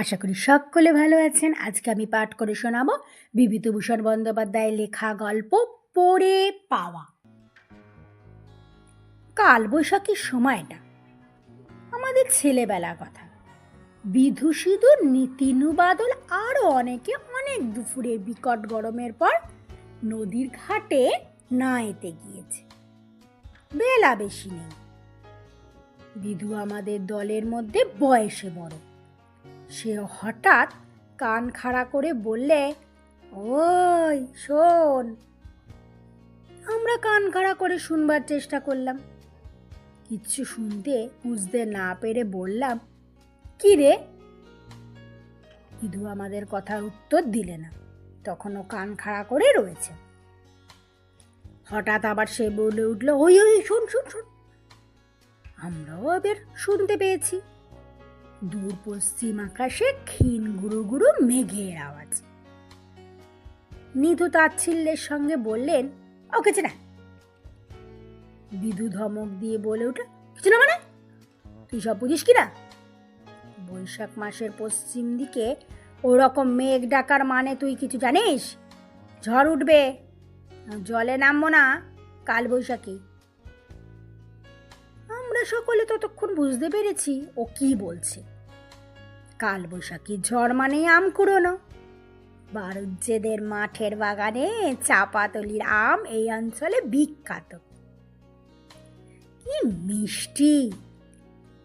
আশা করি সকলে ভালো আছেন। আজকে আমি পাঠ করে শোনাবো বিভূতিভূষণ বন্দ্যোপাধ্যায়ের লেখা গল্প পড়ে পাওয়া। কাল বৈশাখীর সময়টা, আমাদের ছেলেবেলার কথা। বিধু সিধু নীতিনু বাদল আরও অনেকে অনেক দুপুরে বিকট গরমের পর নদীর ঘাটে নায়েতে গিয়েছে। বেলা বেশি নেই। বিধু আমাদের দলের মধ্যে বয়সে বড়। সে হঠাৎ কান খাড়া করে বললে, ওই, শোন। আমরা কান খাড়া করে শুনবার চেষ্টা করলাম। কিচ্ছু শুনতে বুঝতে না পেরে বললাম, কি রে? ইদু আমাদের কথার উত্তর দিলে না, তখনও কান খাড়া করে রয়েছে। হঠাৎ আবার সে বলে উঠল, ওই ওই, শোন শোন শোন। আমরাও এবার শুনতে পেয়েছি। দূর পশ্চিম আকাশে ক্ষীণ গুরু গুরু মেঘের আওয়াজ। নিধু তাচ্ছিল্যের সঙ্গে বললেন ও কিছু না বিধু ধমক দিয়ে বলে উঠে কিছু না মানে? তুই সব বুঝিস কি না বৈশাখ মাসের পশ্চিম দিকে, ওরকম মেঘ ডাকার মানে তুই কিছু জানিস? ঝড় উঠবে, জলে নামবো না, কাল বৈশাখী। আমরা সকলে ততক্ষণ বুঝতে পেরেছি ও কি বলছে। কাল বৈশাখী ঝড় মানেই আম কুড়োনো। বারুজ্জেদের মাঠের বাগানে চাপাতলির আম এই অঞ্চলে বিখ্যাত। কি মিষ্টি!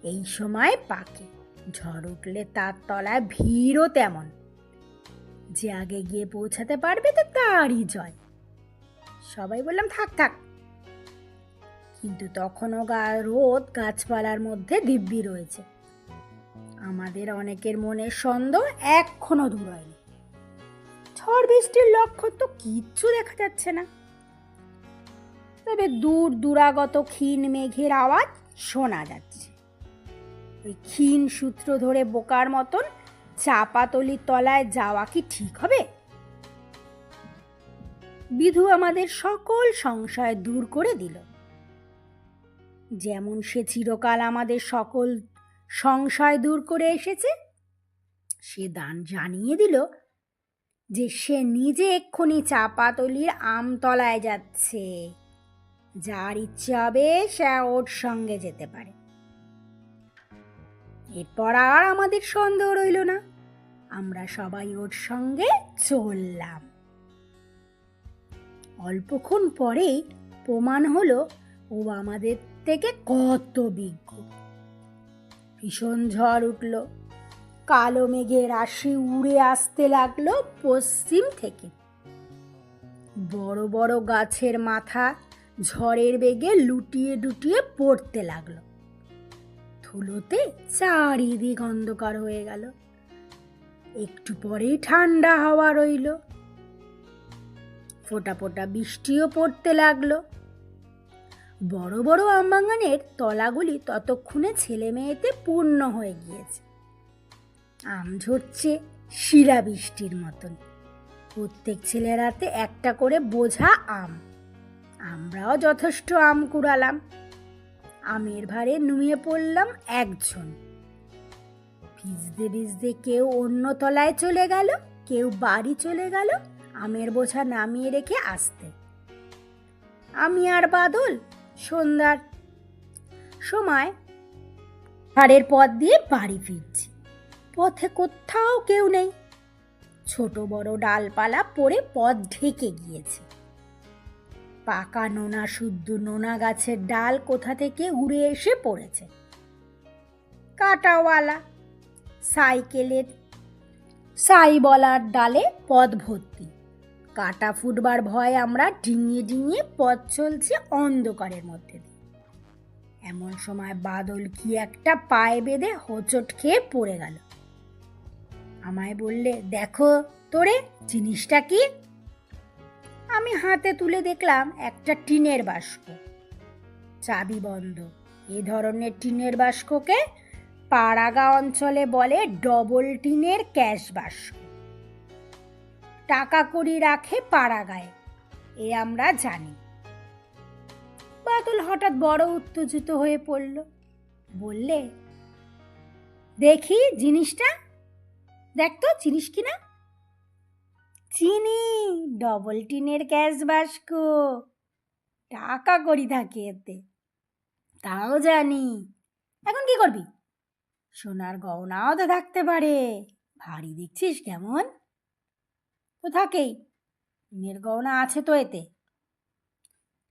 এই সময় পাকে ঝড় উঠলে তার তলায় ভিড়ও তেমন। যে আগে গিয়ে পৌঁছাতে পারবে তো তারই জয়। সবাই বললাম, থাক থাক কিন্তু তখনও গা রোদ গাছপালার মধ্যে দিব্যি রয়েছে। আমাদের অনেকের মনে সন্দেহ এখনও দূর হয়নি। ঝড় বৃষ্টির লক্ষ্য তো কিচ্ছু দেখা যাচ্ছে না। তবে দূর দূরাগত ক্ষীণ মেঘের আওয়াজ শোনা যাচ্ছে। ওই ক্ষীণ সূত্র ধরে বোকার মতন চাপাতলির তলায় যাওয়া কি ঠিক হবে? বিধু আমাদের সকল সংশয় দূর করে দিল। যেমন সে চিরকাল আমাদের সকল সংশয় দূর করে এসেছে, সে দান জানিয়ে দিল যে সে নিজে এক্ষুনি চাপাতলির আমতলায় যাচ্ছে। যার ইচ্ছে হবে সে ওর সঙ্গে যেতে পারে। এরপর আর আমাদের সন্দেহ রইল না। আমরা সবাই ওর সঙ্গে চললাম। অল্পক্ষণ পরেই প্রমাণ হলো ও আমাদের থেকে কত বিজ্ঞ ভীষণ ঝড় উঠল। কালো মেঘের রাশি উড়ে আসতে লাগল পশ্চিম থেকে। বড় বড় গাছের মাথা ঝড়ের বেগে লুটিয়ে ডুটিয়ে পড়তে লাগল। ধুলোতে চারিদিক অন্ধকার হয়ে গেল। একটু পরেই ঠান্ডা হাওয়া রইল। ফোটা ফোটা বৃষ্টিও পড়তে লাগল। বড় বড় আমবাগানের তলাগুলি ততক্ষণে ছেলে মেয়েতে পূর্ণ হয়ে গিয়েছে। আম ঝরছে শিরা বৃষ্টির মতন। প্রত্যেক ছেলের হাতে একটা করে বোঝা আম। আমরাও যথেষ্ট আম কুড়ালাম। আমের ভারে নুয়ে পড়লাম একজন। ভিজতে ভিজতে কেউ অন্য তলায় চলে গেল, কেউ বাড়ি চলে গেল, আমের বোঝা নামিয়ে রেখে আসতে। আমি আর বাদল সন্ধ্যার সময় হাড়ের পথ দিয়ে বাড়ি ফিরছি। পথে কোথাও কেউ নেই। ছোট বড় ডালপালা পড়ে পথ ঢেকে গিয়েছে। পাকা নোনা, শুদ্ধ নোনা গাছের ডাল কোথা থেকে উড়ে এসে পড়েছে? কাটাওয়ালা, সাইকেলের, সাই বলার ডালে পথ ভর্তি। কাটা ফুটবার ভয়ে আমরা ডিঙিয়ে ডিঙিয়ে পথ চলছে অন্ধকারের মধ্যে দিয়ে। এমন সময় বাদল কি একটা পায়ে বেঁধে হোঁচট খেয়ে পড়ে গেল। আমায় বললে, দেখো তোরে, জিনিসটা কি? আমি হাতে তুলে দেখলাম একটা টিনের বাস্ক চাবি বন্ধ। এ ধরনের টিনের বাস্ককে পাড়াগা অঞ্চলে বলে ডবল টিনের ক্যাশ বাস্ক টাকা কড়ি রাখে পাড়া পাড়াগায় এ আমরা জানি। বাদল হঠাৎ বড় উত্তেজিত হয়ে পড়ল। বললে, দেখি জিনিসটা। দেখ তো, চিনিস কি না? চিনি ডবল টিনের গ্যাস বাস্ক। টাকা করি থাকে এতে। তাও জানি। এখন কি করবি? সোনার গহনাও তো থাকতে পারে। ভারী দেখছিস কেমন? তো থাকেই। টিনের গহনা আছে তো এতে।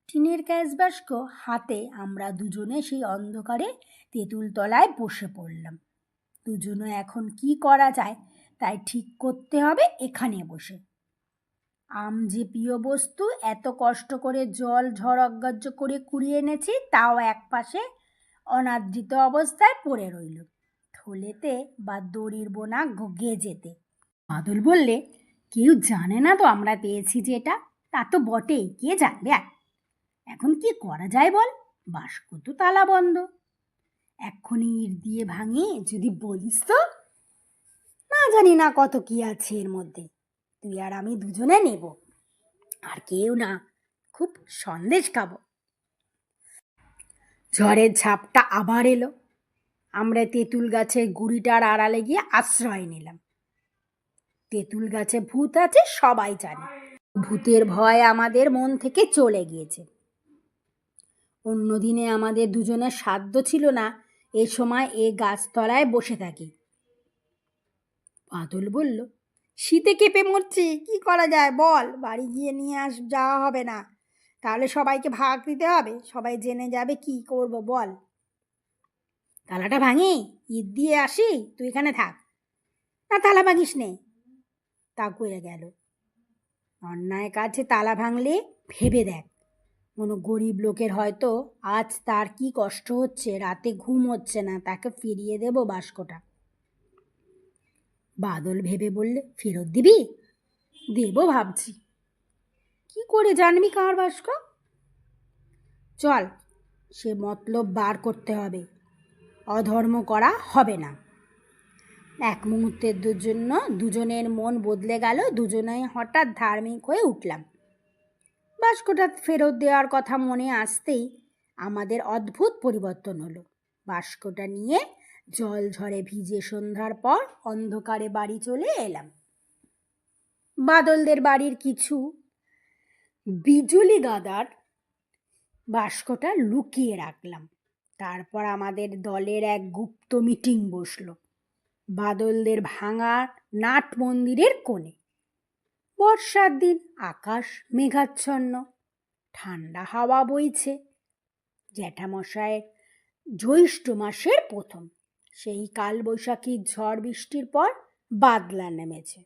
টিনের গ্যাস বাস্ক হাতে আমরা দুজনে সেই অন্ধকারে তেঁতুল তলায় বসে পড়লাম। দুজনে এখন কি করা যায়, তাই ঠিক করতে হবে এখানে বসে। আম যে প্রিয় বস্তু, এত কষ্ট করে জল, ঝড় অগ্রাহ্য করে কুড়িয়ে এনেছি, তাও এক পাশে অনাদৃত অবস্থায় পড়ে রইল। থলেতে বা দড়ির বোনা গেজেতে। বাদল বললে কেউ জানে না তো আমরা পেয়েছি যে এটা তা তো বটেই, কে জানবে আর? এখন কি করা যায় বল? বাস্ক তো তালা বন্ধ। এক্ষুনি ইট দিয়ে ভাঙি, যদি বলিস তো। না জানি না কত কি আছে এর মধ্যে। তুই আর আমি দুজনে নেব। আর কেউ না, খুব সন্দেশ খাব। ঝড়ের ঝাপটা আবার এলো। আমরা তেঁতুল গাছের গুড়িটার আড়ালে গিয়ে আশ্রয় নিলাম। তেঁতুল গাছে ভূত আছে, সবাই জানে। ভূতের ভয় আমাদের মন থেকে চলে গিয়েছে। অন্যদিনে আমাদের দুজনের সাধ্য ছিল না, এ সময় এ গাছতলায় বসে থাকি। বাদল বলল, শীতে কেঁপে মরছি, কি করা যায় বল? বাড়ি গিয়ে নিয়ে আস, যাওয়া হবে না। তাহলে সবাইকে ভাগ দিতে হবে, সবাই জেনে যাবে কি করব বল। তালাটা ভাঙি ঈদ দিয়ে আসি, তুই এখানে থাক। না, তালা ভাঙিস নে। তা করে গেল। অন্যায় কাছে তালা ভাঙলে ভেবে দেখ। কোনো গরিব লোকের হয়তো আজ তার কি কষ্ট হচ্ছে, রাতে ঘুম হচ্ছে না, তাকে ফিরিয়ে দেব বাস্কটা। বাদল ভেবে বললে, ফেরত দিবি? দেবো ভাবছি। কি করে জানবি কার বাস্ক? চল, সে মতলব বার করতে হবে। অধর্ম করা হবে না। এক মুহূর্তের জন্য দুজনের মন বদলে গেল দুজনে হঠাৎ ধার্মিক হয়ে উঠলাম। বাস্কটা ফেরত দেওয়ার কথা মনে আসতেই আমাদের অদ্ভুত পরিবর্তন হলো। বাস্কটা নিয়ে জল ঝড়ে ভিজে সন্ধ্যার পর অন্ধকারে বাড়ি চলে এলাম। বাদলদের বাড়ির কিছু বিজুলি গাদার বাস্কটা লুকিয়ে রাখলাম। তারপর আমাদের দলের এক গুপ্ত মিটিং বসল। বাদলদের ভাঙা নাট মন্দিরের কোণে। বর্ষার দিন আকাশ মেঘাচ্ছন্ন, ঠান্ডা হাওয়া বইছে। জ্যাঠামশায়ের জ্যৈষ্ঠ মাসের প্রথম, সেই কালবৈশাখীর ঝড় বৃষ্টির পর বাদলা নেমেছে।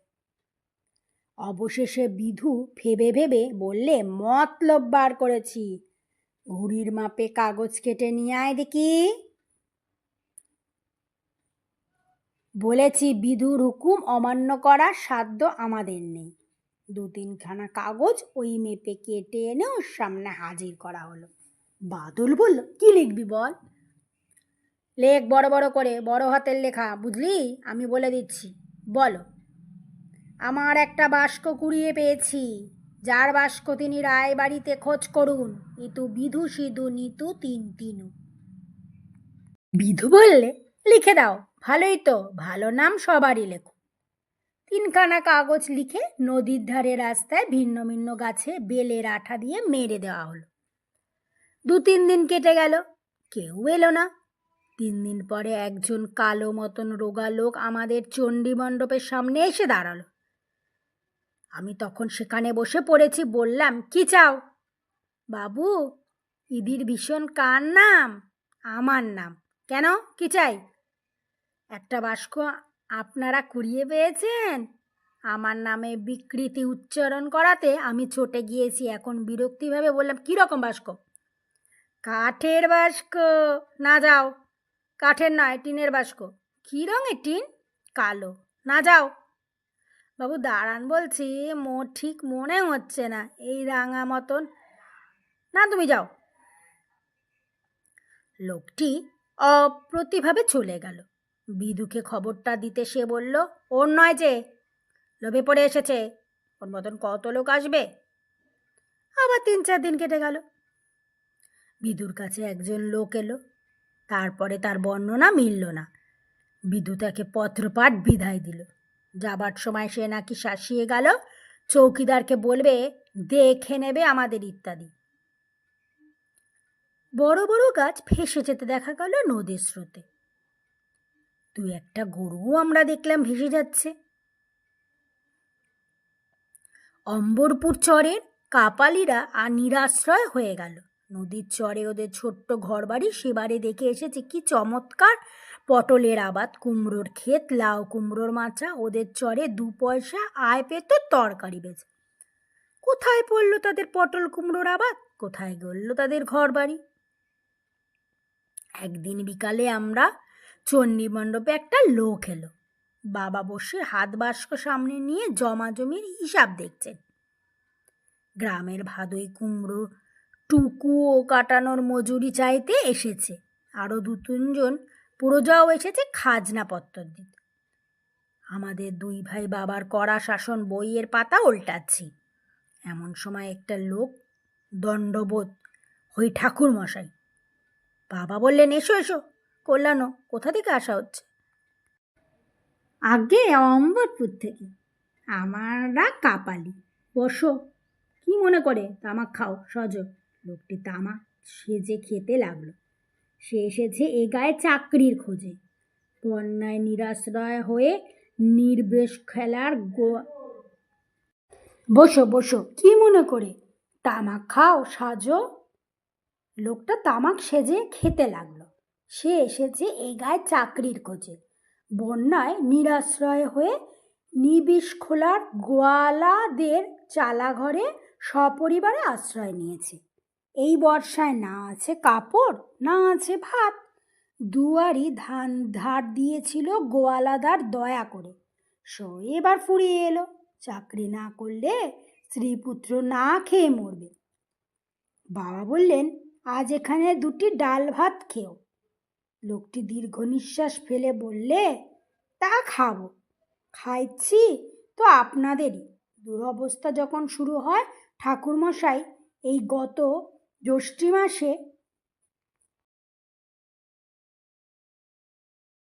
অবশেষে বিধু ভেবে ভেবে বললে, মতলব বার করেছি। ঘুড়ির মাপে কাগজ কেটে নিয়ে আয় দেখি। বলেছি বিধুর হুকুম অমান্য করার সাধ্য আমাদের নেই। দু তিনখানা কাগজ ওই মেপে কেটে এনে ওর সামনে হাজির করা হলো। বাদল বলল, কি লিখবি বল? লেখ বড় বড় করে, বড় হাতের লেখা, বুঝলি? আমি বলে দিচ্ছি, বলো। আমার একটা বাস্ক কুড়িয়ে পেয়েছি, যার বাস্ক তিনি রায় বাড়িতে খোঁজ করুন। ইতু বিধু সিধু, নিতু তিন তিনু। বিধু বললে, লিখে দাও। ভালোই তো, ভালো নাম সবারই লেখো। তিনখানা কাগজ লিখে নদীর ধারে রাস্তায় ভিন্ন ভিন্ন গাছে বেলের আঠা দিয়ে মেরে দেওয়া হলো। দু তিন দিন কেটে গেল, কেউ এলো না। তিন দিন পরে একজন কালো মতন রোগা লোক আমাদের চণ্ডী মণ্ডপের সামনে এসে দাঁড়াল। আমি তখন সেখানে বসে পড়েছি, বললাম, কি চাও? বাবু, ইদির ভীষণ কার নাম? আমার নাম। কেন? কি চাই? একটা বাস্ক আপনারা কুড়িয়ে পেয়েছেন? আমার নামে বিকৃতি উচ্চারণ করাতে আমি ছোটে গিয়েছি, এখন বিরক্তিভাবে বললাম কীরকম বাস্ক? কাঠের বাস্ক। না, যাও। কাঠের নয়, টিনের বাস্ক। কী রঙের টিন? কালো। না, যাও। বাবু, দাঁড়ান বলছি মো ঠিক মনে হচ্ছে না, এই রাঙা মতন। না, তুমি যাও। লোকটি অপ্রতিভাবে চলে গেল। বিদুকে খবরটা দিতে সে বলল, ওর নয় যে, লোভে পড়ে এসেছে। ওর মতন কত লোক আসবে? আবার তিন চার দিন কেটে গেল। বিদুর কাছে একজন লোক এলো। তারপরে তার বর্ণনা মিলল না। বিদু তাকে পত্রপাঠ বিদায় দিল। যাবার সময় সে নাকি শাসিয়ে গেল। চৌকিদারকে বলবে, দেখে নেবে আমাদের ইত্যাদি। বড় বড় গাছ ভেসে যেতে দেখা গেল নদীর স্রোতে। দু একটা গরুও আমরা দেখলাম ভেসে যাচ্ছে। অম্বরপুর চরের কাপালিরা আর নিরাশ্রয় হয়ে গেল। নদীর চরে ওদের ছোট্ট ঘরবাড়ি সেবারে দেখে এসেছে কি চমৎকার পটলের আবাদ, কুমড়োর ক্ষেত, লাউ কুমড়োর মাচা, ওদের চরে দু পয়সা আয় পেত তরকারি বেচে। কোথায় পড়ল তাদের পটল কুমড়োর আবাদ? কোথায় গড়ল তাদের ঘরবাড়ি? একদিন বিকালে আমরা চণ্ডী মণ্ডপে একটা লোক এলো। বাবা বসে হাত বাস্ক সামনে নিয়ে জমা জমির হিসাব দেখছেন। গ্রামের ভাদই কুমড়ো টুকু ও কাটানোর মজুরি চাইতে এসেছে। আরও দু তিনজন পুরোজাও এসেছে খাজনাপত্র দিতে। আমাদের দুই ভাই বাবার কড়া শাসন বইয়ের পাতা উল্টাচ্ছি। এমন সময় একটা লোক, দণ্ডবোধ হই ঠাকুর মশাই বাবা বললেন, এসো এসো। কল্যাণ কোথা থেকে আসা হচ্ছে? আগে অম্বরপুর থেকে। আমারা কাপালি। বসো। কি মনে করে? তামাক খাও, সজ। লোকটি তামাক সেজে খেতে লাগল। সে এসেছে এ গায়ে চাকরির খোঁজে। বন্যায় নিরাশ্রয় হয়ে নির্বেশ খেলার গো বসো বসো। কি মনে করে? তামাক খাও, সাজো। লোকটা তামাক সেজে খেতে লাগল। সে এসেছে এই গায়ে চাকরির খোঁজে। বন্যায় নিরাশ্রয় হয়ে নিবিষ খোলার গোয়ালাদের চালাঘরে সপরিবারে আশ্রয় নিয়েছে। এই বর্ষায় না আছে কাপড়, না আছে ভাত। দুয়ারি ধান ধার দিয়েছিল গোয়ালাদার দয়া করে। সো এবার ফুরিয়ে এলো। চাকরি না করলে স্ত্রীপুত্র না খেয়ে মরবে। বাবা বললেন, আজ এখানে দুটি ডাল ভাত খেও। লোকটি দীর্ঘ নিঃশ্বাস ফেলে বললে, তা খাব। খাইছি তো আপনাদেরই। দুরবস্থা যখন শুরু হয় ঠাকুরমশাই, এই গত জ্যৈষ্ঠী মাসে